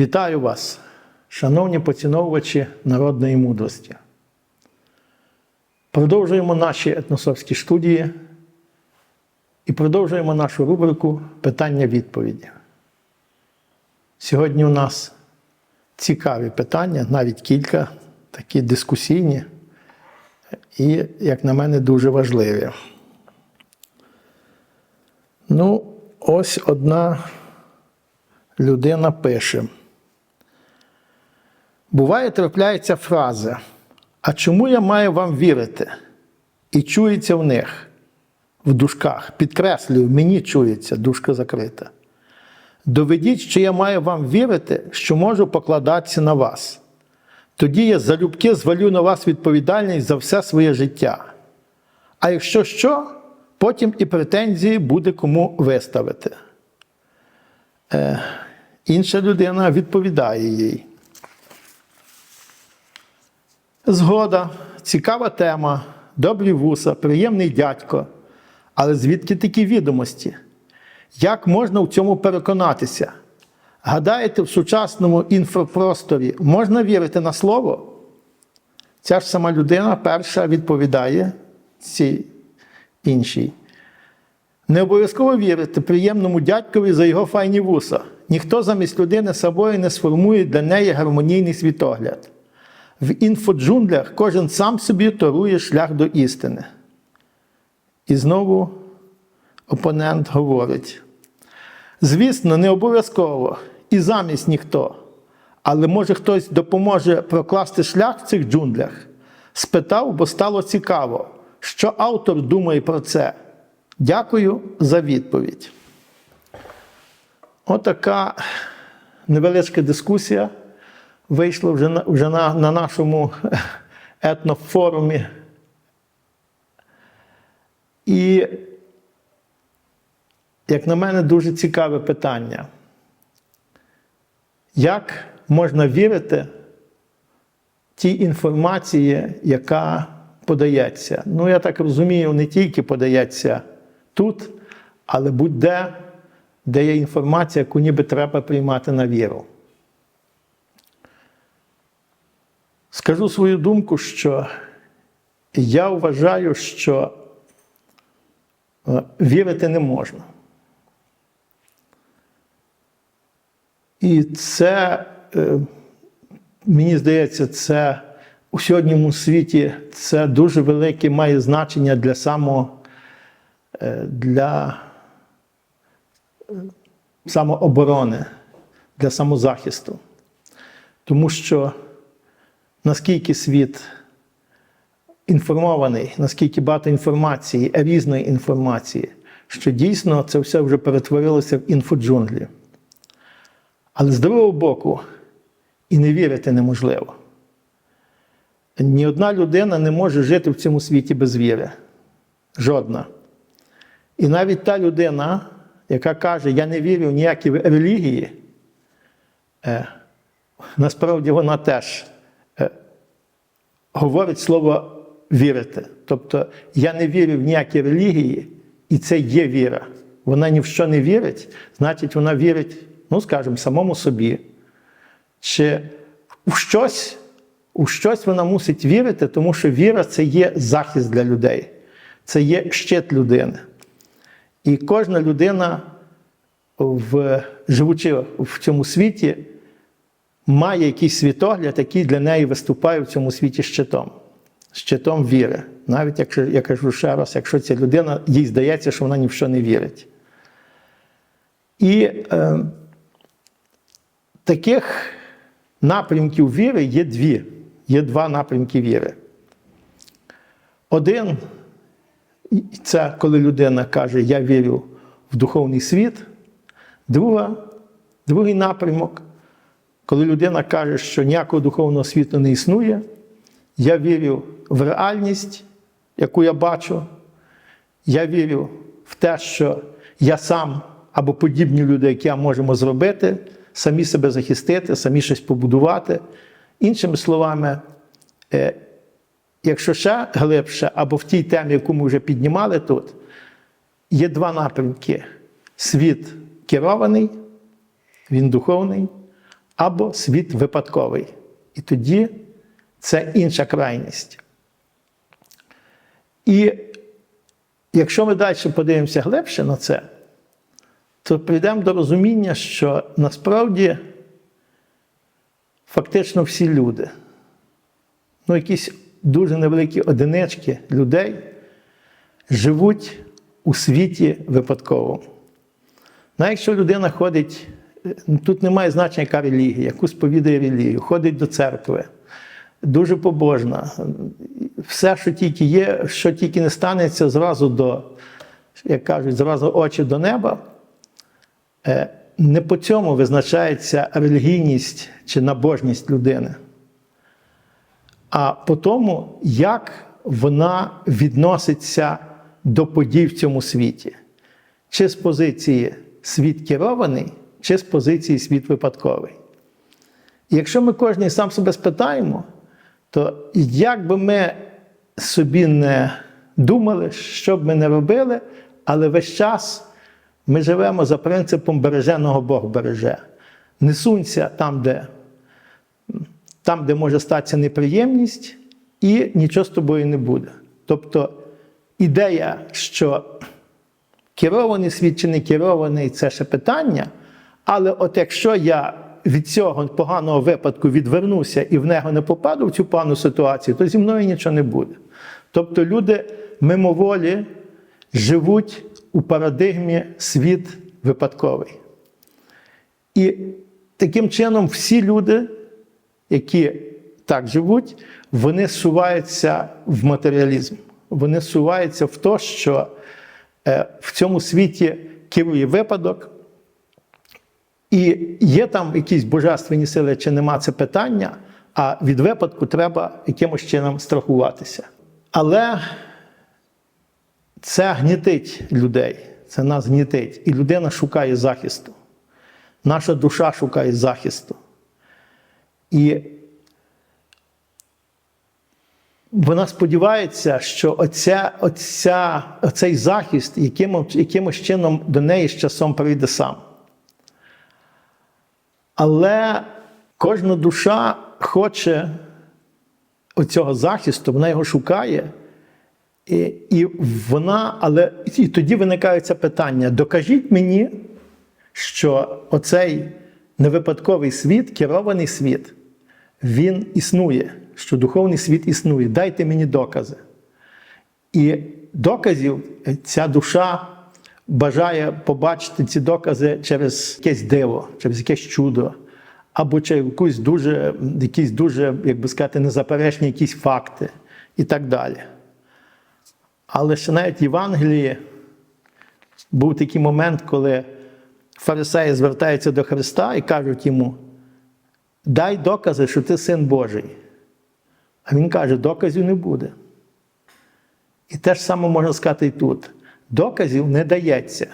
Вітаю вас, шановні поціновувачі народної мудрості. Продовжуємо наші етносовські студії і продовжуємо нашу рубрику Питання-відповіді. Сьогодні у нас цікаві питання, навіть кілька, такі дискусійні і, як на мене, дуже важливі. Ну, ось одна людина пише. Буває, трапляється фраза, а чому я маю вам вірити? І чується в них в дужках. Підкреслюю, мені чується, дужка закрита. Доведіть, що я маю вам вірити, що можу покладатися на вас. Тоді я залюбки звалю на вас відповідальність за все своє життя. А якщо що, потім і претензії буде кому виставити. Е, інша людина відповідає їй. Згода, цікава тема, добрі вуса, приємний дядько. Але звідки такі відомості? Як можна в цьому переконатися? Гадаєте, в сучасному інфопросторі можна вірити на слово? Ця ж сама людина перша відповідає цій іншій. Не обов'язково вірити приємному дядькові за його файні вуса. Ніхто замість людини собою не сформує для неї гармонійний світогляд. В інфоджунглях кожен сам собі торує шлях до істини. І знову опонент говорить: звісно, не обов'язково і замість ніхто. Але може хтось допоможе прокласти шлях в цих джунглях? Спитав, бо стало цікаво, що автор думає про це. Дякую за відповідь. Отака невеличка дискусія вийшла вже на, вже на, на нашому етнофорумі. І, як на мене, дуже цікаве питання. Як можна вірити тій інформації, яка подається? Ну, я так розумію, не тільки подається тут, але будь-де, де є інформація, яку ніби треба приймати на віру. Скажу свою думку, що я вважаю, що е, вірити не можна. І це, е, мені здається, це у сьогоднішньому світі це дуже велике має значення для самого е, для самооборони, для самозахисту. Тому що наскільки світ інформований, наскільки багато інформації, різної інформації, що дійсно це все вже перетворилося в інфоджунглі. Але з другого боку, і не вірити неможливо. Ні одна людина не може жити в цьому світі без віри. Жодна. І навіть та людина, яка каже, я не вірю в ніякі релігії, е, насправді вона теж говорить слово вірити. Тобто, я не вірю в ніякі релігії, і це є віра. Вона ні в що не вірить, значить, вона вірить, ну, скажімо, самому собі. Чи у щось, у щось вона мусить вірити, тому що віра це є захист для людей, це є щит людини. І кожна людина, в, живучи в цьому світі, має якийсь світогляд, який для неї виступає в цьому світі щитом, щитом віри. Навіть якщо я кажу ще раз, якщо ця людина, їй здається, що вона ні в що не вірить. І е, таких напрямків віри є дві. Є два напрямки віри. Один це коли людина каже, я вірю в духовний світ. Друга, Другий напрямок, коли людина каже, що ніякого духовного світу не існує, я вірю в реальність, яку я бачу. Я вірю в те, що я сам або подібні люди, які я можемо зробити, самі себе захистити, самі щось побудувати. Іншими словами, е, якщо ще глибше, або в тій темі, яку ми вже піднімали тут, є два напрямки: світ керований, він духовний, або світ випадковий. І тоді це інша крайність. І якщо ми далі подивимося глибше на це, то прийдемо до розуміння, що насправді фактично всі люди, ну, якісь дуже невеликі одинички людей живуть у світі випадковому. Навіть якщо людина ходить, тут немає значення, яка релігія, яку сповідає релігію, ходить до церкви, дуже побожна. Все, що тільки є, що тільки не станеться, зразу до, як кажуть, зразу очі до неба. Е, Не по цьому визначається релігійність чи набожність людини, а по тому, як вона відноситься до подій в цьому світі. Чи з позиції світ керований, чи з позиції світ випадковий. І якщо ми кожен сам себе спитаємо, то як би ми собі не думали, що б ми не робили, але весь час ми живемо за принципом береженого Бог береже. Не сунься там, де, там, де може статися неприємність, і нічого з тобою не буде. Тобто ідея, що керований світ чи не керований, це ще питання. Але от якщо я від цього поганого випадку відвернуся і в нього не попаду в цю погану ситуацію, то зі мною нічого не буде. Тобто люди мимоволі живуть у парадигмі світ випадковий. І таким чином всі люди, які так живуть, вони суваються в матеріалізм. Вони суваються в те, що е, в цьому світі керує випадок. І є там якісь божественні сили, чи нема це питання, а від випадку треба якимось чином страхуватися. Але це гнітить людей, це нас гнітить. І людина шукає захисту. Наша душа шукає захисту. І вона сподівається, що оця, оця, оцей захист якимось, якимось чином до неї з часом прийде сам. Але кожна душа хоче оцього захисту, вона його шукає. І, і вона, але і тоді виникає це питання: докажіть мені, що оцей невипадковий світ, керований світ, він існує, що духовний світ існує. Дайте мені докази. І доказів ця душа бажає побачити ці докази через якесь диво, через якесь чудо, або через якусь дуже, якісь дуже, як би сказати, незаперечні якісь факти і так далі. Але ще навіть в Євангелії був такий момент, коли фарисеї звертаються до Христа і кажуть йому: дай докази, що ти син Божий. А він каже, доказів не буде. І те ж саме можна сказати і тут. Доказів не дається.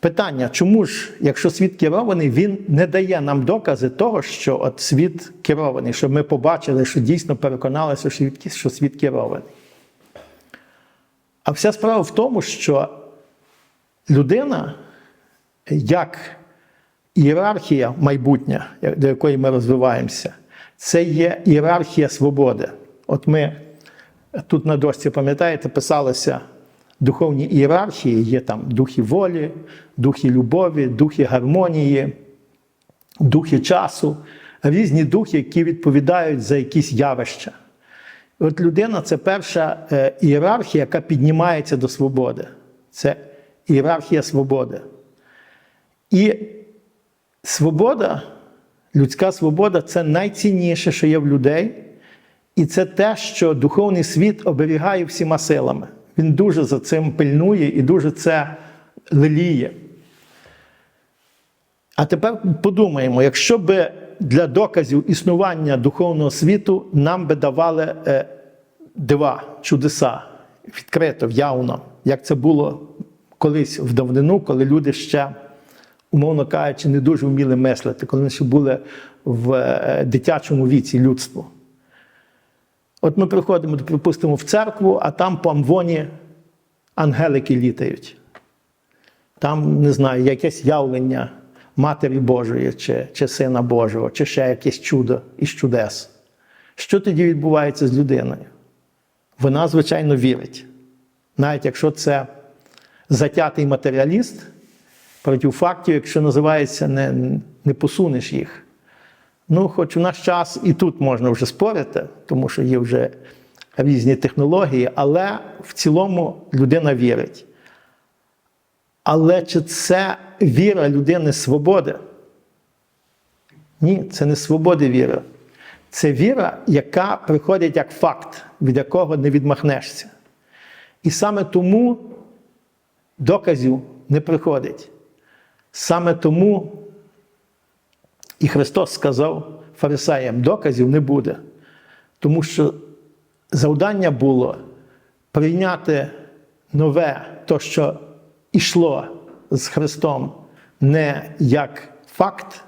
Питання, чому ж, якщо світ керований, він не дає нам докази того, що от світ керований, щоб ми побачили, що дійсно переконалися, що світ керований. А вся справа в тому, що людина, як ієрархія майбутня, до якої ми розвиваємося, це є ієрархія свободи. От ми тут на дошці, пам'ятаєте, писалося духовні ієрархії, є там духи волі, духи любові, духи гармонії, духи часу, різні духи, які відповідають за якісь явища. От людина це перша е, ієрархія, яка піднімається до свободи. Це ієрархія свободи. І свобода, людська свобода це найцінніше, що є в людей. І це те, що духовний світ оберігає всіма силами. Він дуже за цим пильнує і дуже це леліє. А тепер подумаємо, якщо би для доказів існування духовного світу нам би давали е, дива, чудеса, відкрито, явно, як це було колись в давнину, коли люди ще, умовно кажучи, не дуже вміли мислити, коли вони ще були в е, дитячому віці людству. От ми приходимо, припустимо, в церкву, а там по амвоні ангелики літають. Там, не знаю, якесь явлення Матері Божої, чи, чи Сина Божого, чи ще якесь чудо із чудес. Що тоді відбувається з людиною? Вона, звичайно, вірить. Навіть якщо це затятий матеріаліст, проти фактів, якщо називається, не, не посунеш їх. Ну, хоч у наш час і тут можна вже спорити, тому що є вже різні технології, але в цілому людина вірить. Але чи це віра людини свободи? Ні, це не свободи віри. Це віра, яка приходить як факт, від якого не відмахнешся. І саме тому доказів не приходить. Саме тому і Христос сказав фарисеям: доказів не буде. Тому що завдання було прийняти нове, то, що йшло з Христом, не як факт,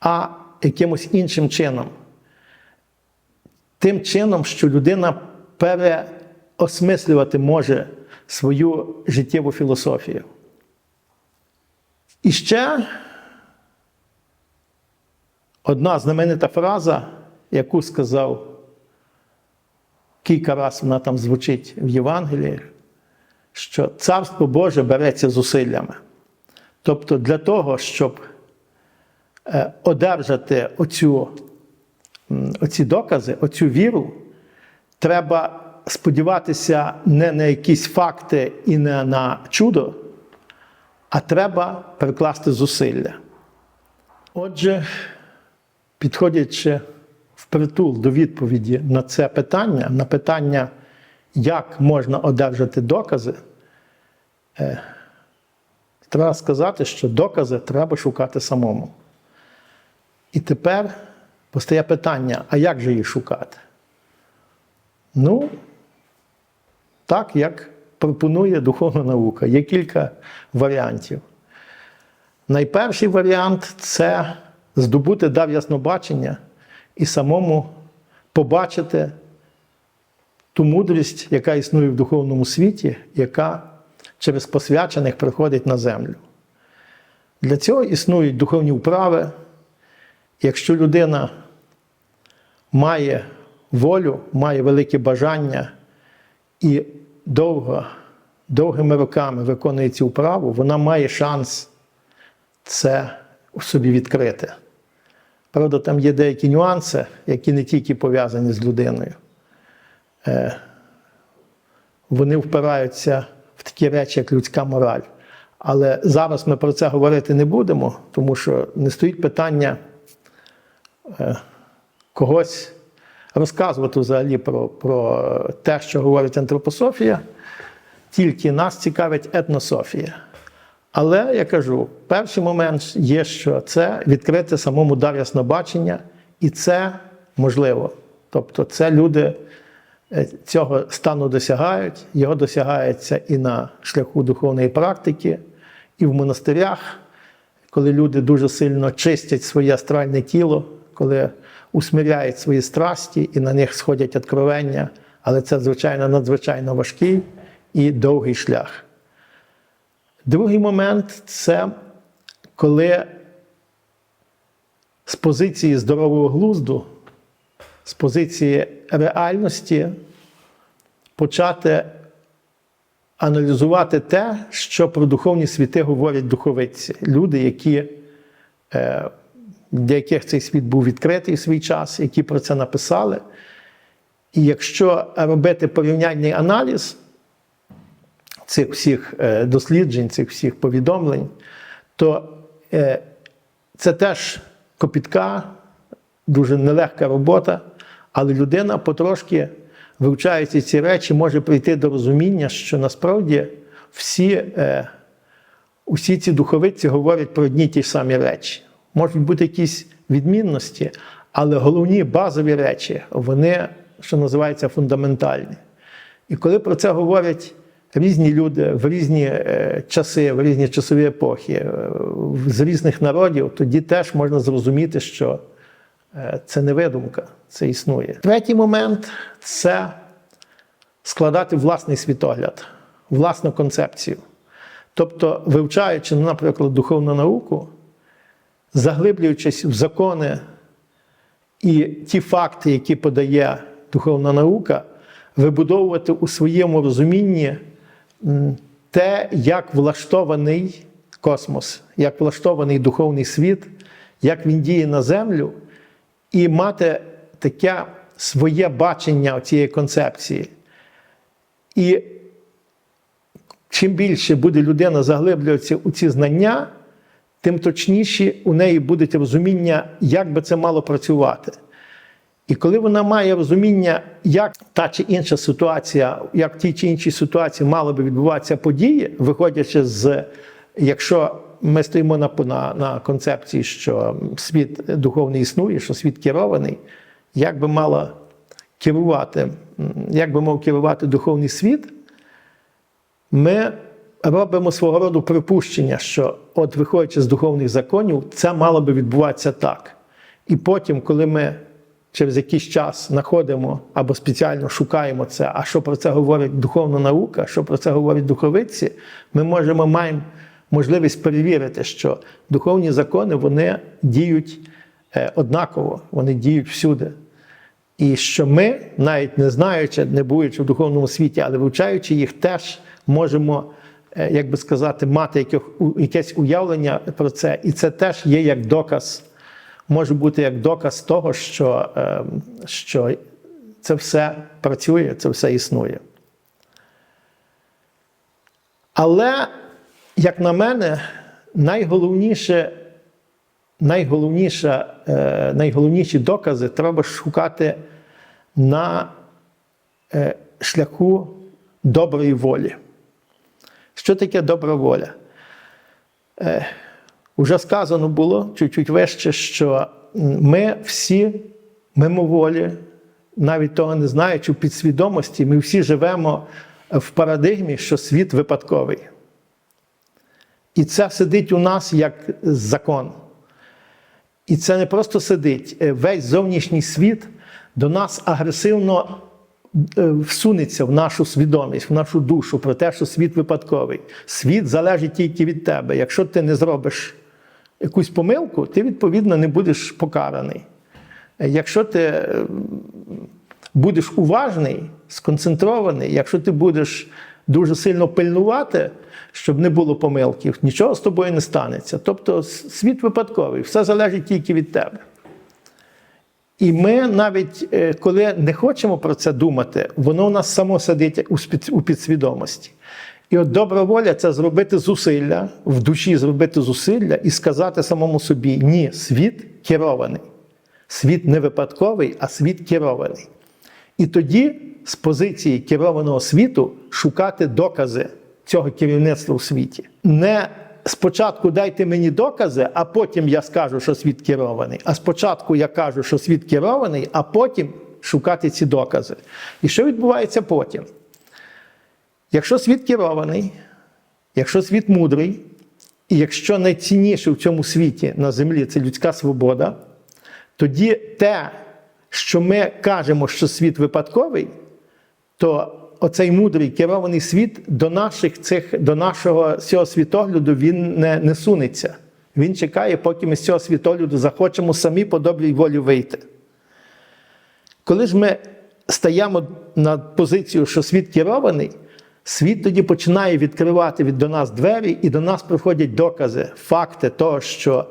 а якимось іншим чином. Тим чином, що людина переосмислювати може свою життєву філософію. І ще одна знаменита фраза, яку сказав кілька разів вона там звучить в Євангелії, що Царство Боже береться зусиллями. Тобто для того, щоб е, одержати оцю, оці докази, оцю віру, треба сподіватися не на якісь факти і не на чудо, а треба перекласти зусилля. Отже, підходячи впритул до відповіді на це питання, на питання, як можна одержати докази, е, треба сказати, що докази треба шукати самому. І тепер постає питання: а як же їх шукати? Ну, так, як пропонує духовна наука. Є кілька варіантів. Найперший варіант це здобути дар яснобачення і самому побачити ту мудрість, яка існує в духовному світі, яка через посвячених приходить на землю. Для цього існують духовні вправи. Якщо людина має волю, має велике бажання і довго, довгими роками виконує цю вправу, вона має шанс це в собі відкрити. Правда, там є деякі нюанси, які не тільки пов'язані з людиною. Е, Вони впираються в такі речі, як людська мораль. Але зараз ми про це говорити не будемо, тому що не стоїть питання е, когось розказувати взагалі про, про те, що говорить антропософія, тільки нас цікавить етнософія. Але я кажу, перший момент є, що це відкрити самому дар яснобачення, і це можливо. Тобто, це люди е, цього стану досягають, його досягається і на шляху духовної практики, і в монастирях, коли люди дуже сильно чистять своє астральне тіло, коли усмиряють свої страсті і на них сходять откровення. Але це, звичайно, надзвичайно важкий і довгий шлях. Другий момент це коли з позиції здорового глузду, з позиції реальності почати аналізувати те, що про духовні світи говорять духовиці. Люди, які, е, для яких цей світ був відкритий в свій час, які про це написали. І якщо робити порівняльний аналіз, цих всіх е, досліджень, цих всіх повідомлень, то е, це теж копітка, дуже нелегка робота, але людина потрошки, вивчаючи ці речі, може прийти до розуміння, що насправді всі, е, усі ці духовиці говорять про одні ті ж самі речі. Можуть бути якісь відмінності, але головні базові речі, вони, що називається, фундаментальні. І коли про це говорять різні люди в різні е, часи, в різні часові епохи, е, з різних народів, тоді теж можна зрозуміти, що е, це не видумка, це існує. Третій момент це складати власний світогляд, власну концепцію. Тобто, вивчаючи, наприклад, духовну науку, заглиблюючись в закони і ті факти, які подає духовна наука, вибудовувати у своєму розумінні те, як влаштований космос, як влаштований духовний світ, як він діє на землю, і мати таке своє бачення цієї концепції. І чим більше буде людина заглиблюватися у ці знання, тим точніші у неї буде розуміння, як би це мало працювати. І коли вона має розуміння, як та чи інша ситуація, як в тій чи іншій ситуації мали би відбуватися події, виходячи з, якщо ми стоїмо на, на, на концепції, що світ духовний існує, що світ керований, як би мало керувати, як би мав керувати духовний світ, ми робимо свого роду припущення, що, от виходячи з духовних законів, це мало би відбуватися так. І потім, коли ми через якийсь час знаходимо або спеціально шукаємо це, а що про це говорить духовна наука, що про це говорять духовиці, ми можемо маємо можливість перевірити, що духовні закони вони діють е, однаково, вони діють всюди. І що ми, навіть не знаючи, не будучи в духовному світі, але вивчаючи їх, теж можемо, е, як би сказати, мати якесь уявлення про це. І це теж є як доказ, може бути як доказ того, що, е, що це все працює, це все існує. Але, як на мене, найголовніше, найголовніше, е, найголовніші докази треба шукати на е, шляху доброї волі. Що таке добра воля? Уже сказано було чуть-чуть вище, що ми всі мимоволі, навіть того не знаючи, в підсвідомості, ми всі живемо в парадигмі, що світ випадковий. І це сидить у нас як закон. І це не просто сидить. Е, Весь зовнішній світ до нас агресивно е, всунеться в нашу свідомість, в нашу душу про те, що світ випадковий. Світ залежить тільки від тебе. Якщо ти не зробиш якусь помилку, ти відповідно не будеш покараний. Якщо ти е, будеш уважний, сконцентрований, якщо ти будеш дуже сильно пильнувати, щоб не було помилків, нічого з тобою не станеться. Тобто світ випадковий, все залежить тільки від тебе. І ми навіть е, коли не хочемо про це думати, воно у нас само сидить у підсвідомості. І от добра воля це зробити зусилля, в душі зробити зусилля і сказати самому собі: ні, світ керований. Світ не випадковий, а світ керований. І тоді з позиції керованого світу шукати докази цього керівництва у світі. Не спочатку дайте мені докази, а потім я скажу, що світ керований. А спочатку я кажу, що світ керований, а потім шукати ці докази. І що відбувається потім? Якщо світ керований, якщо світ мудрий, і якщо найцінніше в цьому світі на землі це людська свобода, тоді те, що ми кажемо, що світ випадковий, то оцей мудрий керований світ до наших цих, до нашого цього світогляду він не, не сунеться. Він чекає, поки ми з цього світогляду захочемо самі по добрій волі вийти. Коли ж ми стаємо на позицію, що світ керований, світ тоді починає відкривати від до нас двері, і до нас приходять докази, факти того, що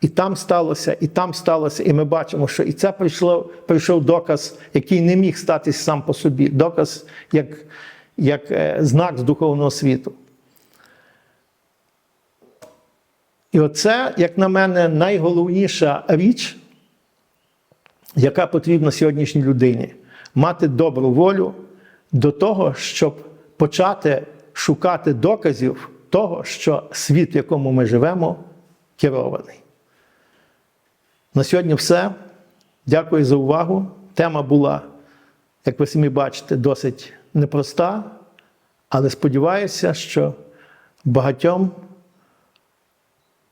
і там сталося, і там сталося, і ми бачимо, що і це прийшло, прийшов доказ, який не міг статись сам по собі, доказ як, як е, знак з духовного світу. І оце, як на мене, найголовніша річ, яка потрібна сьогоднішній людині. Мати добру волю до того, щоб почати шукати доказів того, що світ, в якому ми живемо, керований. На сьогодні все. Дякую за увагу. Тема була, як ви самі бачите, досить непроста, але сподіваюся, що багатьом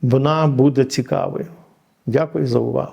вона буде цікавою. Дякую за увагу.